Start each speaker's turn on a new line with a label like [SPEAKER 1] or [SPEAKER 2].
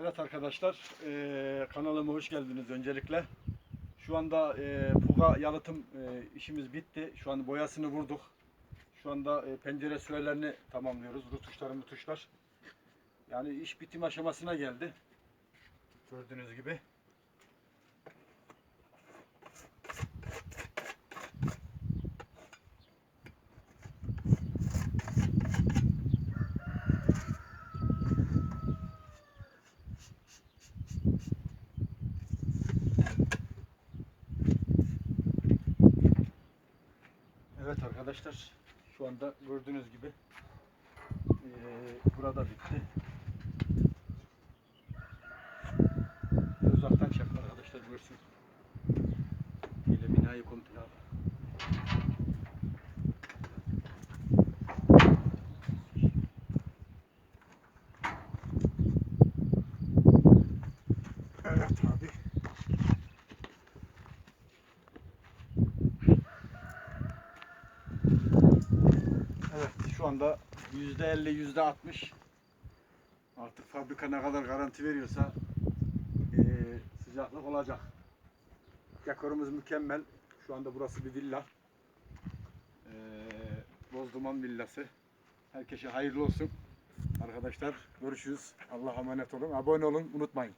[SPEAKER 1] Evet arkadaşlar, eee, kanalıma hoş geldiniz öncelikle. Şu anda eee puga yalıtım eee, işimiz bitti. Şu an boyasını vurduk. Şu anda eee, pencere süvelerini tamamlıyoruz. Rutuşlar mutuşlar. Yani iş bitim aşamasına geldi. Gördüğünüz gibi. Evet arkadaşlar, şu anda gördüğünüz gibi eee, burada bitti. Uzaktan çek arkadaşlar görsün. Böyle binayı komple al. Evet abi. Evet şu anda yüzde elli yüzde altmış artık fabrika ne kadar garanti veriyorsa eee, sıcaklık olacak. Dekorumuz mükemmel. Şu anda burası bir villa. Eee Bozduman villası. Herkese hayırlı olsun. Arkadaşlar görüşürüz. Allah'a emanet olun. Abone olun unutmayın.